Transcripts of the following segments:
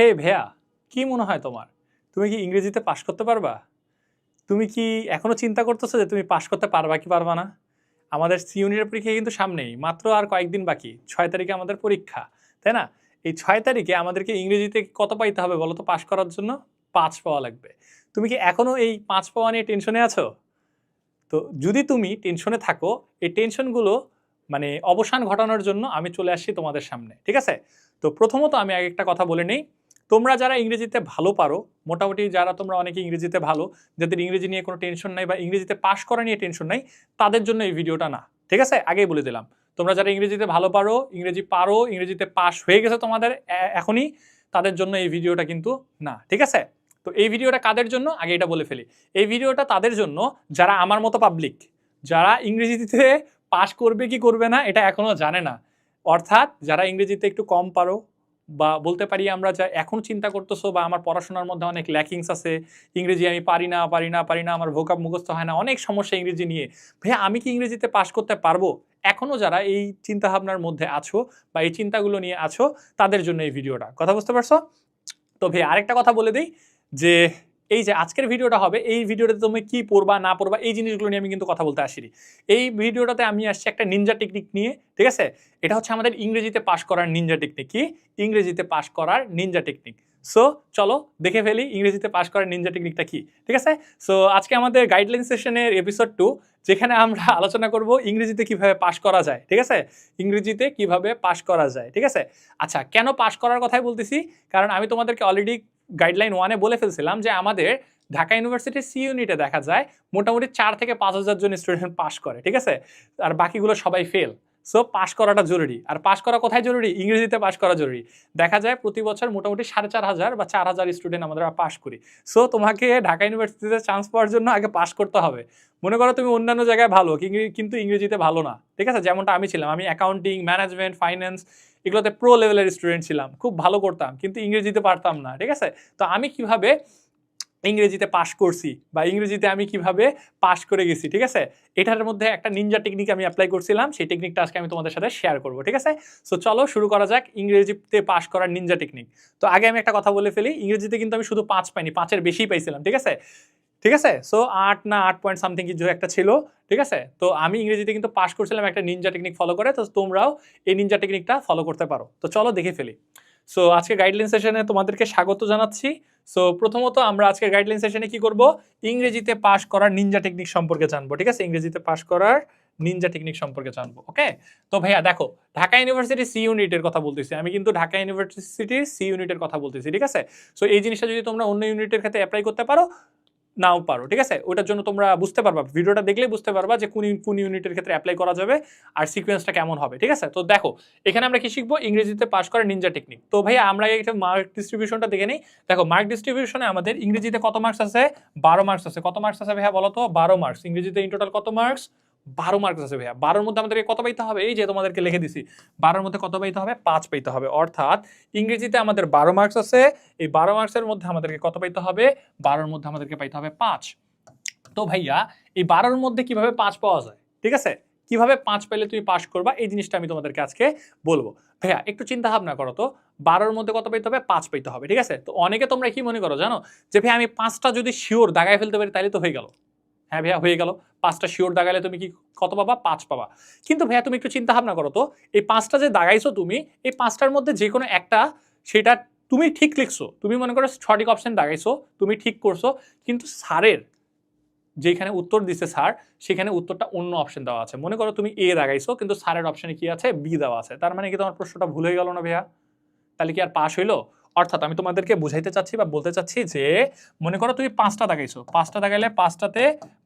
হে ভেয়া, কি মনে হয় তোমার? তুমি কি ইংরেজিতে পাশ করতে পারবা? তুমি কি এখনও চিন্তা করতেছো যে তুমি পাশ করতে পারবা কি পারবা না? আমাদের সি ইউনিটের পরীক্ষা কিন্তু সামনেই, মাত্র আর কয়েকদিন বাকি, ছয় তারিখে আমাদের পরীক্ষা, তাই না? এই ছয় তারিখে আমাদেরকে ইংরেজিতে কত পাইতে হবে বলো তো পাশ করার জন্য? পাঁচ পাওয়া লাগবে। তুমি কি এখনও এই পাঁচ পাওয়া নিয়ে টেনশনে আছো? তো যদি তুমি টেনশনে থাকো, এই টেনশনগুলো মানে অবসান ঘটানোর জন্য আমি চলে আসছি তোমাদের সামনে, ঠিক আছে? তো প্রথমত আমি আগে একটা কথা বলে নেই তোমরা যারা ইংরেজিতে ভালো পারো, মোটামুটি যারা তোমরা অনেকে ইংরেজিতে ভালো, যাদের ইংরেজি নিয়ে কোনো টেনশন নাই বা ইংরেজিতে পাশ করা নিয়ে টেনশন নাই, তাদের জন্য এই ভিডিওটা না। ঠিক আছে? আগেই বলে দিলাম। তোমরা যারা ইংরেজিতে ভালো পারো, ইংরেজি পারো, ইংরেজিতে পাশ হয়ে গেছে তোমাদের এখনই, তাদের জন্য এই ভিডিওটা কিন্তু না। ঠিক আছে? তো এই ভিডিওটা কাদের জন্য? আগে এটা বলে ফেলি। এই ভিডিওটা তাদের জন্য, যারা আমার মতো পাবলিক যারা ইংরেজিতে পাশ করবে কি করবে না, এটা এখনও জানে না। অর্থাৎ যারা ইংরেজিতে একটু কম পারো বা বলতে পারি আমরা যা এখন চিন্তা করতেছো বা আমার পড়াশোনার মধ্যে অনেক ল্যাকিংস আছে, ইংরেজি আমি পারি না পারি না পারি না, আমার ভোকাব মুখস্থ হয় না, অনেক সমস্যা ইংরেজি নিয়ে। ভাইয়া, আমি কি ইংরেজিতে পাশ করতে পারব? এখনও যারা এই চিন্তাভাবনার মধ্যে আছো বা এই চিন্তাগুলো নিয়ে আছো, তাদের জন্য এই ভিডিওটা। কথা বুঝতে পারছ? তো ভাই আরেকটা কথা বলে দিই যে এই যে আজকের ভিডিওটা হবে, এই ভিডিওটাতে তুমি কি পড়বা, না পড়বা, এই জিনিসগুলো নিয়ে আমি কিন্তু কথা বলতে আসিনি। এই ভিডিওটাতে আমি আসছি একটা নিনজা টেকনিক নিয়ে, ঠিক আছে? এটা হচ্ছে আমাদের ইংরেজিতে পাশ করার নিনজা টেকনিক কি? ইংরেজিতে পাশ করার নিনজা টেকনিক সো চলো দেখে ফেলি ইংরেজিতে পাশ করার নিনজা টেকনিকটা কি, ঠিক আছে? সো আজকে আমাদের গাইডলাইন সেশনের এপিসোড টু যেখানে আমরা আলোচনা করব ইংরেজিতে কীভাবে পাশ করা যায়, ঠিক আছে? ইংরেজিতে কীভাবে পাশ করা যায়, ঠিক আছে? আচ্ছা কেন পাশ করার কথাই বলতেছি? কারণ আমি তোমাদেরকে অলরেডি গাইডলাইন ওয়ানে বলে ফেলছিলাম যে আমাদের ঢাকা ইউনিভার্সিটির সি ইউনিটে দেখা যায় মোটামুটি চার থেকে পাঁচ হাজার জন স্টুডেন্ট পাশ করে, ঠিক আছে? আর বাকিগুলো সবাই ফেল সো পাশ করাটা জরুরি। আর পাশ করা কোথায় জরুরি? ইংরেজিতে পাশ করা জরুরি। দেখা যায় প্রতি বছর মোটামুটি সাড়ে চার হাজার বা চার হাজার স্টুডেন্ট আমাদের পাশ করি। সো তোমাকে ঢাকা ইউনিভার্সিটিতে চান্স পাওয়ার জন্য আগে পাশ করতে হবে। মনে করো তুমি অন্যান্য জায়গায় ভালো, কিন্তু ইংরেজিতে ভালো না, ঠিক আছে? যেমনটা আমি ছিলাম, আমি অ্যাকাউন্টিং ম্যানেজমেন্ট ফাইন্যান্স এগুলোতে প্রো লেভেলের স্টুডেন্ট ছিলাম, খুব ভালো করতাম, কিন্তু ইংরেজিতে পারতাম না, ঠিক আছে? তো আমি কীভাবে ইংরেজিতে পাশ করছি বা ইংরেজিতে আমি কীভাবে পাশ করে গেছি, ঠিক আছে? এটার মধ্যে একটা নিনজা টেকনিক আমি অ্যাপ্লাই করছিলাম, সেই টেকনিকটা আজকে আমি তোমাদের সাথে শেয়ার করব, ঠিক আছে? সো চলো শুরু করা যাক ইংরেজিতে পাশ করার নিনজা টেকনিক তো আগে আমি একটা কথা বলে ফেলি, ইংরেজিতে কিন্তু আমি শুধু পাঁচ পাইনি, পাঁচের বেশি পাইছিলাম, ঠিক আছে? ঠিক আছে? সো আট না আট পয়েন্ট সামথিং কিছু একটা ছিল, ঠিক আছে? তো আমি ইংরেজিতে কিন্তু পাশ করছিলাম একটা নিনজা টেকনিক ফলো করে, তো তোমরাও এই নিনজা টেকনিকটা ফলো করতে পারো। তো চলো দেখে ফেলি। সো আজকে গাইডলাইন সেশনে তোমাদেরকে স্বাগত জানাচ্ছি। সো প্রথমত আমরা আজকে গাইডলাইন সেশনে কি করব? ইংরেজিতে পাশ করার নিনজা টেকনিক সম্পর্কে জানব, ঠিক আছে? ইংরেজিতে পাশ করার নিনজা টেকনিক সম্পর্কে জানব ওকে তো ভাইয়া, দেখো, ঢাকা ইউনিভার্সিটি সি ইউনিটের কথা বলতেছি। আমি কিন্তু ঢাকা ইউনিভার্সিটির সি ইউনিটের কথা বলতেছি, ঠিক আছে? সো এই জিনিসটা যদি তোমরা অন্য ইউনিটের ক্ষেত্রে অ্যাপ্লাই করতে পারো নাও পারো, ঠিক আছে? ওটার জন্য তোমরা বুঝতে পারবা, ভিডিওটা দেখলে বুঝতে পারবা যে কোন কোন ইউনিটের ক্ষেত্রে অ্যাপ্লাই করা যাবে আর সিকোয়েন্সটা কেমন হবে, ঠিক আছে? তো দেখো, এখানে আমরা কি শিখব? ইংরেজিতে পাশ করে নিনজা টেকনিক তো ভাই আমরা একটা মার্ক ডিস্ট্রিবিউশনটা দেখে নিই। দেখো মার্ক ডিস্ট্রিবিউশনে আমাদের ইংরেজিতে কত মার্কস আছে? বারো মার্কস আছে। কত মার্কস আছে ভাইয়া বলো তো? বারো মার্কস ইংরেজিতে ইন টোটাল কত মার্কস বারো মার্কস আছে ভাইয়া। বারোর মধ্যে আমাদেরকে কত পাইতে হবে? এই যে তোমাদেরকে লিখে দিছি। বারোর মধ্যে কত পাইতে হবে? পাঁচ পাইতে হবে। অর্থাৎ ইংরেজিতে আমাদের বারো মার্কস আছে। এই বারো মার্কসের মধ্যে আমাদেরকে কত পাইতে হবে? বারোর মধ্যে আমাদেরকে পাইতে হবে পাঁচ। তো ভাইয়া, এই বারোর মধ্যে কীভাবে পাঁচ পাওয়া যায়? ঠিক আছে? কীভাবে পাঁচ পেলে তুমি পাস করবা? এই জিনিসটা আমি তোমাদেরকে আজকে বলব। ভাইয়া, একটু চিন্তা ভাবনা করো তো। বারোর মধ্যে কত পেতে হবে? পাঁচ পেতে হবে। ঠিক আছে? তো অনেকে তোমরা কি মনে করো জানো? যে ভাই আমি পাঁচটা যদি শিওর দাগায় ফেলতে পারি তাহলে তো হয়ে গেল। হ্যাঁ ভাইয়া, হয়ে গেল। পাঁচটা শিওর দাগালে তুমি কি কত পাবা? পাঁচ পাবা। কিন্তু ভাইয়া, তুমি একটু চিন্তা ভাবনা করো তো, এই পাঁচটা যে দাগাইছো তুমি, এই পাঁচটার মধ্যে যে কোনো একটা, সেটা তুমি ঠিক লিখছো। তুমি মনে করো সঠিক অপশন দাগাইছো, তুমি ঠিক করছ, কিন্তু স্যারের যেখানে উত্তর দিছে স্যার, সেখানে উত্তরটা অন্য অপশন দেওয়া আছে। মনে করো তুমি এ দাগাইছো, কিন্তু স্যারের অপশনে কি আছে? বি দেওয়া আছে। তার মানে কি তোমার প্রশ্নটা ভুল হয়ে গেল না ভাইয়া? তাহলে কি আর পাশ হইল? অর্থাৎ আমি তোমাদেরকে বুঝাইতে চাচ্ছি বা বলতে চাচ্ছি যে, মনে করো তুমি পাঁচটা দাগাইছো। পাঁচটা দাগাইলে পাঁচটাতে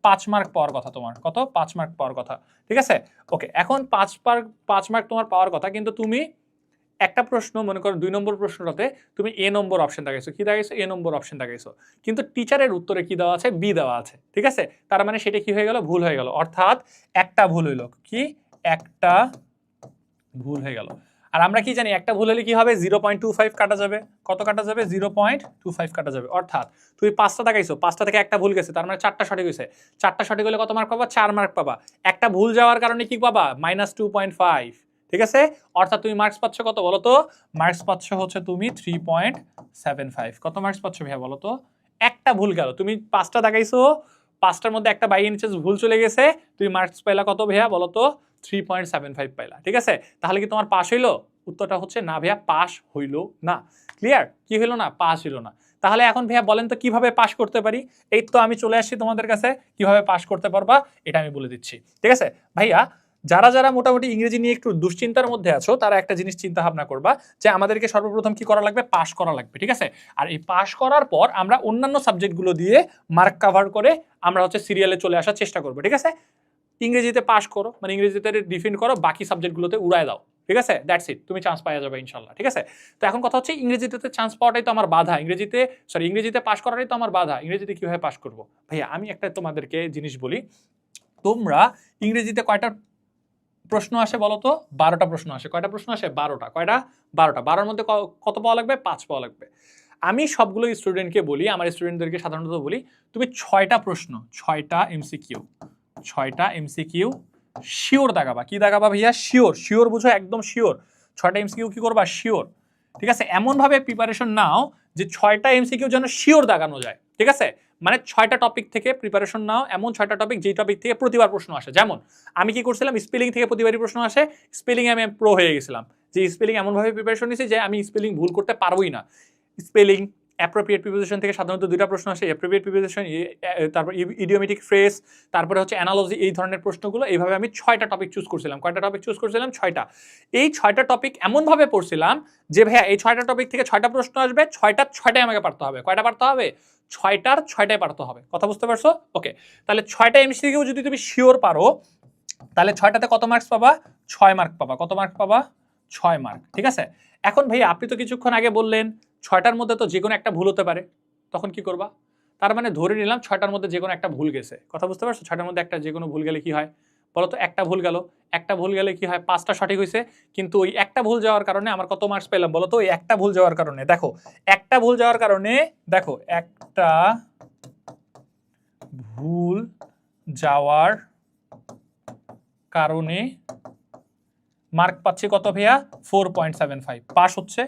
পাঁচ মার্ক পাওয়ার কথা তোমার। কত? পাঁচ মার্ক পাওয়ার কথা। ঠিক আছে? ওকে এখন পাঁচ মার্ক পাঁচ মার্ক তোমার পাওয়ার কথা, কিন্তু তুমি একটা প্রশ্ন, মনে করো দুই নম্বর প্রশ্নটাতে তুমি এ নম্বর অপশন দেখাইছো কি দেখাইছো এ নম্বর অপশন দেখাইছো কিন্তু টিচারের উত্তরে কি দেওয়া আছে? বি দেওয়া আছে। ঠিক আছে? তার মানে সেটা কি হয়ে গেল? ভুল হয়ে গেল। অর্থাৎ একটা ভুল হইল। কি? একটা ভুল হয়ে গেল। আর আমরা কি জানি, একটা ভুল হলে কি হবে? জিরো পয়েন্ট টু ফাইভ কাটা যাবে। কত কাটা যাবে? জিরো পয়েন্ট টু ফাইভ কাটা যাবে। অর্থাৎ তুমি পাঁচটা দেখাইছো, পাঁচটা থেকে একটা ভুল গেছে, তার মানে চারটা সঠিক হয়েছে চারটা সঠিক হলে কত মার্ক পাবা? চার মার্ক পাবা। একটা ভুল যাওয়ার কারণে কি পাবা? মাইনাস টু পয়েন্ট ফাইভ ঠিক আছে? অর্থাৎ তুমি মার্কস পাচ্ছ কত বলো তো? মার্কস পাচ্ছ হচ্ছে তুমি থ্রি পয়েন্ট সেভেন ফাইভ কত মার্কস পাচ্ছ ভাইয়া বলো তো? একটা ভুল গেল। তুমি পাঁচটা দেখাইছো পাঁচটার মধ্যে একটা বাই ইঞ্চেস ভুল চলে গেছে। তুমি মার্কস পাইলা কত ভাইয়া? বলো তো থ্রি পয়েন্ট সেভেন ফাইভ পাইলা, ঠিক আছে? তাহলে কি তোমার পাস হইল? উত্তরটা হচ্ছে না ভাইয়া, পাশ হইল না। ক্লিয়ার কি হইল না? পাস হইল না। তাহলে এখন ভাইয়া বলেন তো কীভাবে পাস করতে পারি? এই তো আমি চলে আসছি তোমাদের কাছে। কীভাবে পাস করতে পারবা? এটা আমি বলে দিচ্ছি। ঠিক আছে? ভাইয়া যারা যারা মোটামুটি ইংরেজি নিয়ে একটু দুশ্চিন্তার মধ্যে আছো, তারা একটা জিনিস চিন্তা ভাবনা করবা যে আমাদেরকে সর্বপ্রথম কি করা লাগবে? পাস করা লাগবে, ঠিক আছে? আর এই পাস করার পর আমরা অন্যান্য সাবজেক্টগুলো দিয়ে মার্ক কাভার করে আমরা হচ্ছে সিরিয়ালে চলে আসার চেষ্টা করব, ঠিক আছে? ইংরেজিতে পাস করো মানে ইংরেজিতে ডিফেন্ড করো, বাকি সাবজেক্টগুলোতে উড়ায় দাও, ঠিক আছে? দ্যাটস ইট তুমি চান্স পাওয়া যাবে ইনশাল্লাহ, ঠিক আছে? তো এখন কথা হচ্ছে ইংরেজিতে চান্স পাওয়াটাই তো আমার বাধা, ইংরেজিতে সরি ইংরেজিতে পাস করাটাই তো আমার বাধা, ইংরেজিতে কীভাবে পাস করব? ভাইয়া, আমি একটা তোমাদেরকে জিনিস বলি, তোমরা ইংরেজিতে কয়টা প্রশ্ন আসে বলো তো বারোটা প্রশ্ন আসে। কয়টা প্রশ্ন আসে? বারোটা। কয়টা? বারোটা। বারোর মধ্যে কত পাওয়া লাগবে? পাঁচ পাওয়া লাগবে। আমি সবগুলো স্টুডেন্টকে বলি, আমার স্টুডেন্টদেরকে সাধারণত বলি, তুমি ছয়টা প্রশ্ন, ছয়টা এমসিকিউ ছয়টা এমসিকিউ শিওর দাগাবা কি দাগাবা ভাইয়া? শিওর শিওর বুঝো, একদম শিওর ছয়টা এমসিকিউ কি করবা? শিওর ঠিক আছে? এমনভাবে প্রিপারেশন নাও যে ছয়টা এমসিকিউ যেন শিওর দাগানো যায়। ঠিক আছে? মানে ছয়টা টপিক থেকে প্রিপারেশন নাও, এমন ছয়টা টপিক যেই টপিক থেকে প্রতিবার প্রশ্ন আসে। যেমন, আমি কি করছিলাম? স্পেলিং থেকে প্রতিবারই প্রশ্ন আসে। স্পেলিং আমি প্রো হয়ে গেছিলাম। যে স্পেলিং এমনভাবে প্রিপারেশন নিয়েছি যে আমি স্পেলিং ভুল করতে পারবোই না। স্পেলিং অ্যাপ্রোপ্রিয়েট প্রিপোজিশন থেকে সাধারণত দুইটা প্রশ্ন আসে অ্যাপ্রোপ্রিয়েট প্রিপোজিশন তারপর ইডিওমেটিক ফ্রেস তারপরে হচ্ছে অ্যানালজি এই ধরনের প্রশ্নগুলো। এইভাবে আমি ছয়টা টপিক চুজ করছিলাম। কয়টা টপিক চুজ করছিলাম? ছয়টা। এই ছয়টা টপিক এমনভাবে পড়ছিলাম যে, ভাইয়া, এই ছয়টা টপিক থেকে ছয়টা প্রশ্ন আসবে, ছয়টা, ছয়টাই আমাকে পারতে হবে। কয়টা পারতে হবে? ছয়টার ছয়টাই পারতে হবে। কথা বুঝতে পারছ? ওকে তাহলে ছয়টা এমসিকিউ যদি তুমি শিওর পারো, তাহলে ছয়টাতে কত মার্কস পাবা? ছয় মার্ক পাবা। কত মার্ক পাবা? ছয় মার্ক ঠিক আছে? এখন ভাই আপনি তো কিছুক্ষণ আগে বললেন ছয়টার মধ্যে তো যে কোনো একটা ভুল হতে পারে। তখন কি করবা? তার মানে ধরে নিলাম ছয়টার মধ্যে যে কোনো একটা ভুল গেছে। কথা বুঝতে পারছ? ছয়টার মধ্যে একটা যে কোনো ভুল গেলে কি হয়? বলো তো একটা ভুল গেল। একটা ভুল গেলে কি হয়? পাঁচটা সঠিক হয়েছে কিন্তু ওই একটা ভুল যাওয়ার কারণে আমার কত মার্কস পেলাম? বলো তো ওই একটা ভুল যাওয়ার কারণে। দেখো, একটা ভুল যাওয়ার কারণে দেখো, একটা ভুল যাওয়ার কারণে মার্ক পাচ্ছি কত ভাইয়া? Four point seven five pass হচ্ছে?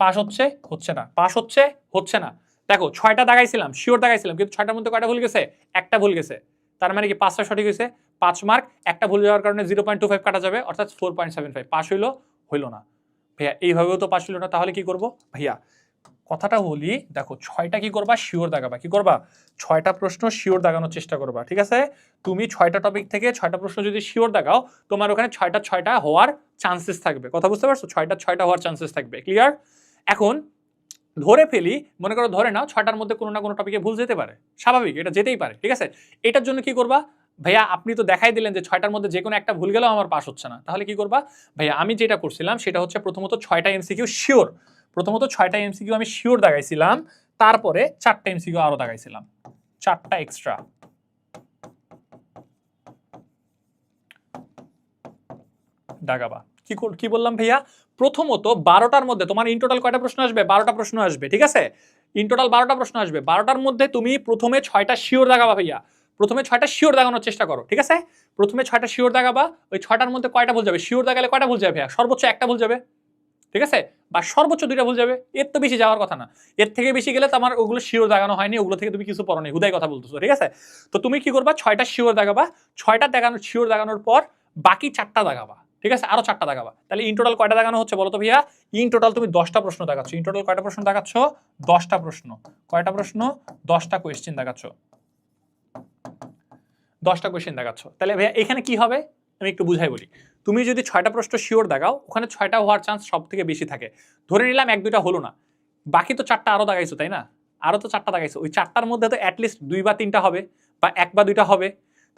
পাস হচ্ছে হচ্ছে না। পাস হচ্ছে হচ্ছে না। দেখো, ছয়টা দাগাইছিলাম শিওর দাগাইছিলাম, কিন্তু ছয়টার মধ্যে কয়টা ভুল গেছে? একটা ভুল গেছে। তার মানে কি পাঁচটা সঠিক হয়েছে? পাঁচ মার্ক, একটা ভুল যাওয়ার কারণে জিরো পয়েন্ট টু ফাইভ কাটা যাবে, অর্থাৎ four point seven five pass হইল হইল না। ভাইয়া, এইভাবেও তো পাস হইল না, তাহলে কি করব? ভাইয়া, কথাটা বলি, দেখো, ছয়টা কি করবা? শিওর দাগাবা। কি করবা? ছয়টা প্রশ্ন শিওর দাগানোর চেষ্টা করবা, ঠিক আছে? তুমি ছয়টা টপিক থেকে ছয়টা প্রশ্ন যদি শিওর দাগাও, তোমার ওখানে ছয়টা ছয়টা হওয়ার চান্সেস থাকবে। কথা বুঝতে পারছ? ছয়টা ছয়টা হওয়ার চান্সেস থাকবে ক্লিয়ার এখন ধরে ফেলি, মনে করো ধরে নাও ছটার মধ্যে কোনো না কোনো টপিকে ভুল যেতে পারে। স্বাভাবিক, এটা যেতেই পারে, ঠিক আছে? এটার জন্য কি করবা? ভাইয়া, আপনি তো দেখাই দিলেন যে ছয়টার মধ্যে যে কোনো একটা ভুল গেলেও আমার পাস হচ্ছে না। তাহলে কি করবা? ভাইয়া, আমি যেটা করছিলাম সেটা হচ্ছে প্রথমত ছয়টা এমসিকিউ শিওর প্রথমত ছয়টা এমসিকিউ আমি শিওর দাগাইছিলাম তারপরে চারটা এমসিকিউ আরও দাগাইছিলাম চারটা এক্সট্রা দাগাবা। কি কি বললাম ভাইয়া? প্রথমত বারোটার মধ্যে তোমার ইন টোটাল কয়টা প্রশ্ন আসবে? বারোটা প্রশ্ন আসবে, ঠিক আছে? ইন টোটাল বারোটা প্রশ্ন আসবে। বারোটার মধ্যে তুমি প্রথমে ছয়টা শিওর দাগাবা ভাইয়া। প্রথমে ছয়টা শিওর দাগানোর চেষ্টা করো, ঠিক আছে? প্রথমে ছয়টা শিওর দাগাবা ওই ছয়টার মধ্যে কয়টা ভুল যাবে? শিওর দাগালে কয়টা ভুল যাবে ভাইয়া? সর্বোচ্চ একটা ভুল যাবে, ঠিক আছে? বা সর্বোচ্চ দুইটা ভুল যাবে, এর তো বেশি যাওয়ার কথা না। এর থেকে বেশি গেলে তোমার ওগুলো শিওর দাগানো হয়নি, ওগুলো থেকে তুমি কিছু পড়ো নি হুদাই কথা বলতেছো, ঠিক আছে? তো তুমি কি করবা? ছয়টা শিওর দাগাবা ছয়টা দেখানো শিওর দাগানোর পর বাকি চারটা দাগাবা ঠিক আছে? আরও চারটা দেখাবা। তাহলে ইন টোটাল কয়টা দেখানো হচ্ছে বলো তো ভাইয়া? ইন টোটাল তুমি দশটা প্রশ্ন দেখাচ্ছ। ইন টোটাল কয়টা প্রশ্ন দেখাচ্ছ? দশটা প্রশ্ন। কয়টা প্রশ্ন? দশটা কোয়েশ্চেন দেখাচ্ছ। দশটা কোয়েশ্চেন দেখাচ্ছ। তাহলে ভাইয়া, এখানে কি হবে? আমি একটু বুঝাই বলি। তুমি যদি ছয়টা প্রশ্ন শিওর দেখাও, ওখানে ছয়টা হওয়ার চান্স সব থেকে বেশি থাকে। ধরে নিলাম এক, দুইটা হলো না। বাকি তো চারটা আরও দাগাইছো তাই না? আরও তো চারটা দেখাইছো। ওই চারটার মধ্যে তো অ্যাটলিস্ট দুই বা তিনটা হবে বা এক বা দুইটা হবে।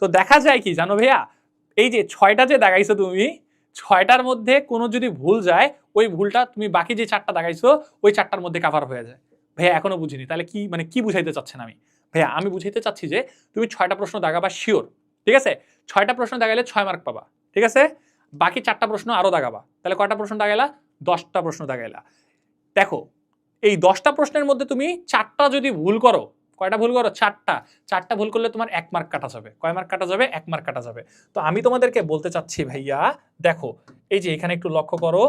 তো দেখা যায় কি, জানো ভাইয়া? এই যে ছয়টা যে দেখাইছো তুমি ছয়টার মধ্যে কোনো যদি ভুল যায়, ওই ভুলটা তুমি বাকি যে চারটা দাগাইছো ওই চারটার মধ্যে কাভার হয়ে যায়। ভাইয়া, এখনও বুঝিনি। তাহলে কি মানে কি বুঝাইতে চাচ্ছেন আমি? ভাইয়া, আমি বুঝাইতে চাচ্ছি যে, তুমি ছয়টা প্রশ্ন দাগাবা শিওর ঠিক আছে? ছয়টা প্রশ্ন দাগাইলে ছয় মার্ক পাবা, ঠিক আছে? বাকি চারটা প্রশ্ন আরও দাগাবা তাহলে কয়টা প্রশ্ন দাগাইলা দশটা প্রশ্ন দাগাইলা দেখো, এই দশটা প্রশ্নের মধ্যে তুমি চারটা যদি ভুল করো কয়টা ভুল করো? চারটা। চারটা ভুল করলে তোমার এক মার্ক কাটা যাবে। কয় মার্ক কাটা যাবে? এক মার্ক কাটা যাবে। তো আমি তোমাদেরকে বলতে চাচ্ছি ভাইয়া, দেখো, এই যে এখানে একটু লক্ষ্য করো।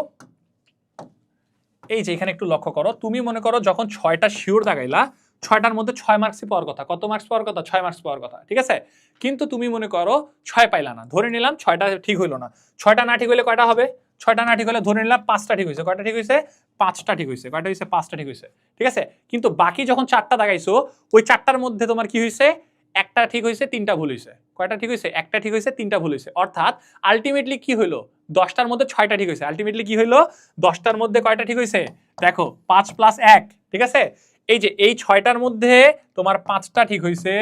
এই যে এখানে একটু লক্ষ্য করো। তুমি মনে করো যখন ছয়টা শিওর দাগাইলা ছয়টার মধ্যে ছয় মার্কসই পাওয়ার কথা। কত মার্কস পাওয়ার কথা? ছয় মার্কস পাওয়ার কথা। ঠিক আছে? কিন্তু তুমি মনে করো ছয় পাইলা না। ধরে নিলাম ছয়টা ঠিক হইল না। ছয়টা না ঠিক হইলে কয়টা হবে? ছয়টা না ঠিক হলে ধরে নিলাম পাঁচটা ঠিক হয়েছে। কয়টা ঠিক হয়েছে? পাঁচটা ঠিক হয়েছে। কয়টা হয়েছে? পাঁচটা ঠিক হয়েছে। ঠিক আছে? কিন্তু বাকি যখন চারটা দাগাইছো, ওই চারটার মধ্যে তোমার কি হয়েছে? একটা ঠিক হয়েছে, তিনটা ভুল হয়েছে। কয়টা ঠিক হয়েছে? একটা ঠিক হয়েছে, তিনটা ভুল হয়েছে। অর্থাৎ আলটিমেটলি কি হইল? দশটার মধ্যে ছয়টা ঠিক হয়েছে। আলটিমেটলি কি হইল? দশটার মধ্যে কয়টা ঠিক হয়েছে? দেখো, পাঁচ প্লাস এক, ঠিক আছে? এই যে এই ছয়টার মধ্যে তোমার পাঁচটা ঠিক হয়েছে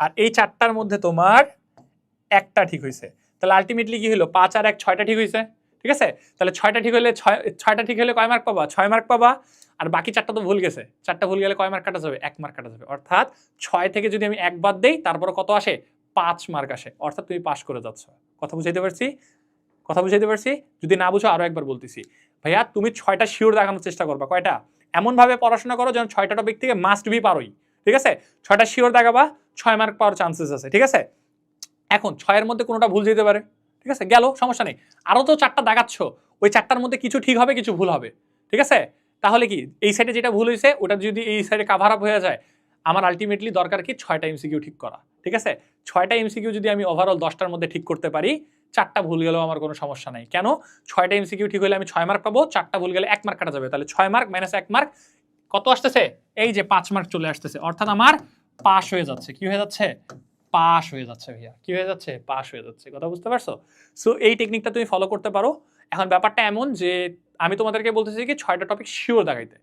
আর এই চারটার মধ্যে তোমার একটা ঠিক হয়েছে। তাহলে আলটিমেটলি কি হলো পাঁচ আর এক, ছয়টা ঠিক হয়েছে? ঠিক আছে? তাহলে ছয়টা ঠিক হলে ছয়, ছয়টা ঠিক হলে কয় মার্ক পাবা? ছয় মার্ক পাবা। আর বাকি চারটা তো ভুল গেছে। চারটা ভুল গেলে কয় মার্ক কাটা যাবে? এক মার্ক কাটা যাবে। অর্থাৎ ছয় থেকে যদি আমি এক বাদ দেই তারপরে কত আসে? পাঁচ মার্ক আসে। অর্থাৎ তুমি পাশ করে যাচ্ছ। কথা বুঝাইতে পারছি? কথা বুঝাইতে পারছি? যদি না বুঝো আরও একবার বলতেছি। ভাইয়া, তুমি ছয়টা শিওর দেখানোর চেষ্টা করবা। কয়টা? এমনভাবে পড়াশোনা করো যেন ছয়টা টপিক থেকে মাস্ট বি পারোই। ঠিক আছে? ছয়টা শিওর দেখাবা, ছয় মার্ক পাওয়ার চান্সেস আছে। ঠিক আছে? এখন, ছয়ের মধ্যে কোনোটা ভুল যেতে পারে? ঠিক আছে? গেল, সমস্যা নেই। আরও তো চারটা দেখাচ্ছ ওই চারটার মধ্যে কিছু ঠিক হবে, কিছু ভুল হবে। ঠিক আছে? তাহলে কি? এই সাইডে যেটা ভুল হয়েছে ওটা যদি এই সাইডে কাভার আপ হয়ে যায়, আমার আলটিমেটলি দরকার কি? ছয়টা এমসিকিউ ঠিক করা। ঠিক আছে? ছয়টা এমসিকিউ যদি আমি ওভারঅল দশটার মধ্যে ঠিক করতে পারি, চারটা ভুল গেলেও আমার কোনো সমস্যা নাই। কেন? ছয়টা এমসিকিউ ঠিক হলে আমি ছয় মার্ক পাবো, চারটা ভুল গেলে এক মার্ক কাটা যাবে। তাহলে ছয় মার্ক মাইনাস এক মার্ক কত আসতেছে? এই যে পাঁচ মার্ক চলে আসতেছে। অর্থাৎ আমার পাস হয়ে যাচ্ছে। কি হয়ে যাচ্ছে? পাস হয়ে যাচ্ছে ভাইয়া। কি হয়ে যাচ্ছে? পাস হয়ে যাচ্ছে, কথা বুঝতে পারছ? সো এই টেকনিকটা তুমি ফলো করতে পারো। এখন ব্যাপারটা এমন যে, আমি তোমাদেরকে বলতেছি কি, ছয়টা টপিক শিওর দেখাইতে।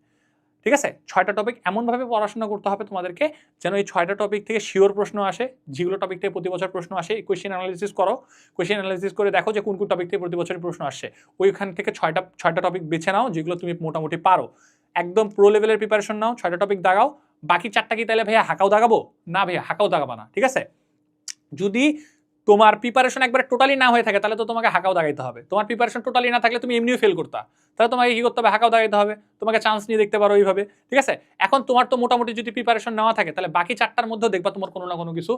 ঠিক আছে? ছয়টা টপিক এমনভাবে পড়াশোনা করতে হবে তোমাদেরকে, যেন এই ছয়টা টপিক থেকে শিওর প্রশ্ন আসে। যেগুলো টপিক থেকে প্রতি বছর প্রশ্ন আসে কোয়েশ্চেন অ্যানালিসিস করো। কোয়েশ্চেন অ্যানালিসিস করে দেখো যে, কোন কোন টপিক থেকে প্রতি বছর প্রশ্ন আসে ওইখান থেকে ছয়টা ছয়টা টপিক বেছে নাও, যেগুলো তুমি মোটামুটি পারো। একদম প্রো লেভেলের প্রিপারেশন নাও, ছয়টা টপিক দাগাও। বাকি চারটা কি তাহলে ভাইয়া হাঁকাও দাগাবো? না ভাইয়া হাঁকাও দাগাবা না, ঠিক আছে? যদি তোমার প্রিপারেশন একবারে টোটালি না হয়ে থাকে, তাহলে তো তোমাকে হাঁকাও দাগাইতে হবে। তোমার প্রিপারেশন টোটালি না থাকলে তুমি এমনিও ফেল করতা। তাহলে তোমাকে কি করতে হবে? হাঁকাও দাগাইতে হবে। তোমাকে চান্স নিয়ে দেখতে পারো এইভাবে ঠিক আছে? এখন তোমার তো মোটামুটি যদি প্রিপারেশন নেওয়া থাকে, তাহলে বাকি চারটার মধ্যেও দেখবা তোমার কোনো না কোনো কিছু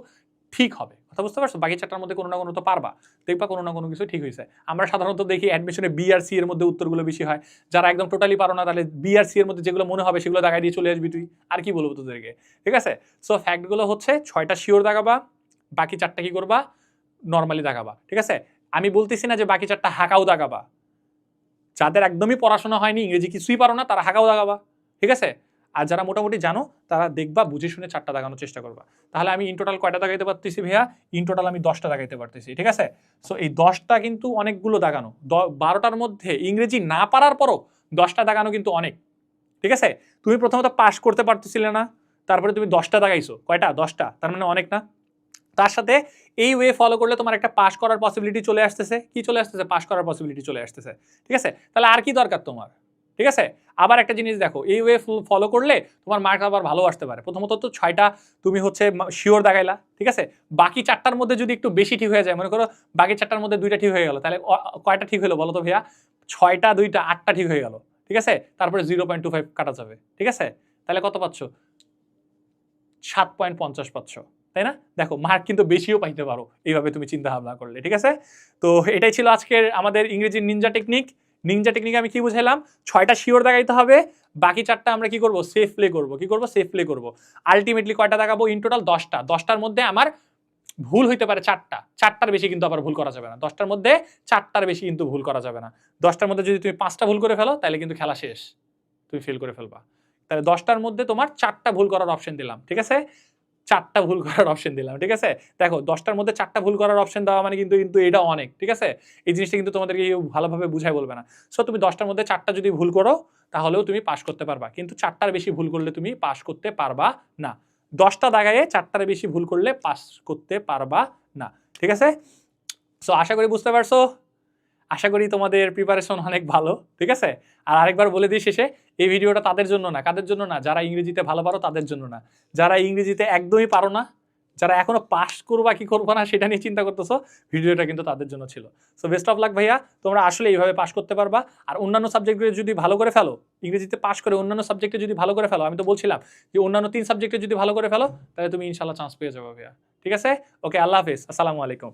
ঠিক হবে। কথা বুঝতে পারছ? বাকি চারটার মধ্যে কোনো না কোনো তো পারবা। দেখবা কোনো না কোনো কিছু ঠিক হয়েছে আমরা সাধারণত দেখি অ্যাডমিশনে বি আর সি এর মধ্যে উত্তরগুলো বেশি হয়। যারা একদম টোটালি পারো না, তাহলে বি আর সি এর মধ্যে যেগুলো মনে হবে সেগুলো দাগাই দিয়ে চলে আসবি তুই। আর কি বলব তোদেরকে? ঠিক আছে? সো ফ্যাক্টগুলো হচ্ছে, ছয়টা শিওর দাগাবা বাকি চারটা কি করবা? নর্মালি দাগাবা ঠিক আছে? আমি বলতেছি না যে বাকি চারটা হাঁকাও দাগাবা যাদের একদমই পড়াশোনা হয়নি, ইংরেজি কিছুই পারো না, তারা হাঁকাও দাগাবা ঠিক আছে? আর যারা মোটামুটি জানো, তারা দেখবা, বুঝে শুনে চারটা দাগানোর চেষ্টা করবা। তাহলে আমি ইন টোটাল কয়টা দাগাইতে পারতেছি ভাইয়া? ইন টোটাল আমি দশটা দাগাইতে পারতেছি, ঠিক আছে? সো এই দশটা কিন্তু অনেকগুলো দাগানো বারোটার মধ্যে ইংরেজি না পারার পরও দশটা দাগানো কিন্তু অনেক, ঠিক আছে? তুমি প্রথমত পাস করতে পারতেছিলে না, তারপরে তুমি দশটা দাগাইছো কয়টা? দশটা, তার মানে অনেক না? তার সাথে এই ওয়ে ফলো করলে তোমার একটা পাস করার পসিবিলিটি চলে আসতেছে। কি চলে আসতেছে? পাস করার পসিবিলিটি চলে আসতেছে। ঠিক আছে? তাহলে আর কি দরকার তোমার? ঠিক আছে? আবার একটা জিনিস দেখো, এই ওয়ে ফলো করলে তোমার মার্ক আবার ভালো আসতে পারে। প্রথমত তো ছয়টা তুমি হচ্ছে শিওর দেখাইলা। ঠিক আছে? বাকি চারটার মধ্যে যদি একটু বেশি ঠিক হয়ে যায়, মনে করো বাকি চারটার মধ্যে দুইটা ঠিক হয়ে গেল, তাহলে কয়টা ঠিক হলো বলো তো ভাইয়া? ছয়টা, দুইটা, আটটা ঠিক হয়ে গেল। ঠিক আছে? তারপরে জিরো পয়েন্ট টু ফাইভ কাটা যাবে। ঠিক আছে? তাহলে কত পাচ্ছ? সাত পয়েন্ট পঞ্চাশ পাচ্ছ। তাই না? দেখো মার্ক কিন্তু বেশিও পাইতে পারো। এইভাবে তুমি চিন্তা ভাবনা করলে, ঠিক আছে? তো এটাই ছিল আজকের আমাদের ইংরেজির নিনজা টেকনিক নিনজা টেকনিক আমি কি বুঝাইলাম? ছয়টা শিওর দেখাইতে হবে, বাকি চারটা আমরা কি করব? সেফ প্লে করব। কি করব? সেফ প্লে করব। আলটিমেটলি কয়টা দেখাবো? ইন টোটাল দশটা। দশটার মধ্যে আমার ভুল হইতে পারে চারটা। চারটার বেশি কিন্তু আবার ভুল করা যাবে না। দশটার মধ্যে চারটার বেশি কিন্তু ভুল করা যাবে না। দশটার মধ্যে যদি তুমি পাঁচটা ভুল করে ফেলো, তাহলে কিন্তু খেলা শেষ। তুমি ফেল করে ফেলবা। তাহলে দশটার মধ্যে তোমার চারটা ভুল করার অপশন দিলাম, ঠিক আছে? চারটা ভুল করার অপশন দিলাম, ঠিক আছে? দেখো, দশটার মধ্যে চারটা ভুল করার অপশন দেওয়া মানে কিন্তু কিন্তু এটা অনেক, ঠিক আছে? এই জিনিসটা কিন্তু তোমাদেরকে ভালোভাবে বুঝাই বলবে না। সো তুমি দশটার মধ্যে চারটা যদি ভুল করো, তাহলেও তুমি পাশ করতে পারবা। কিন্তু চারটার বেশি ভুল করলে তুমি পাশ করতে পারবা না। দশটা দাগায়ে চারটার বেশি ভুল করলে পাস করতে পারবা না, ঠিক আছে? সো আশা করি বুঝতে পারছ। আশা করি তোমাদের প্রিপারেশন অনেক ভালো, ঠিক আছে? আর আরেকবার বলে দিই শেষে, এই ভিডিওটা তাদের জন্য না, কাদের জন্য না? যারা ইংরেজিতে ভালো পারো তাদের জন্য না। যারা ইংরেজিতে একদমই পারো না, যারা এখনও পাস করবা কি করব না, সেটা নিয়ে চিন্তা করতেছো, ভিডিওটা কিন্তু তাদের জন্য ছিল। সো বেস্ট অফ লাক ভাইয়া, তোমরা আসলে এইভাবে পাস করতে পারবা। আর অন্যান্য সাবজেক্টগুলো যদি ভালো করে ফেলো, ইংরেজিতে পাস করে অন্যান্য সাবজেক্টে যদি ভালো করে ফেলো, আমি তো বলছিলাম যে অন্যান্য তিন সাবজেক্টে যদি ভালো করে ফেলো, তাহলে তুমি ইনশাল্লাহ চান্স পেয়ে যাবে ভাইয়া। ঠিক আছে? ওকে আল্লাহ হাফিজ, আসসালামু আলাইকুম।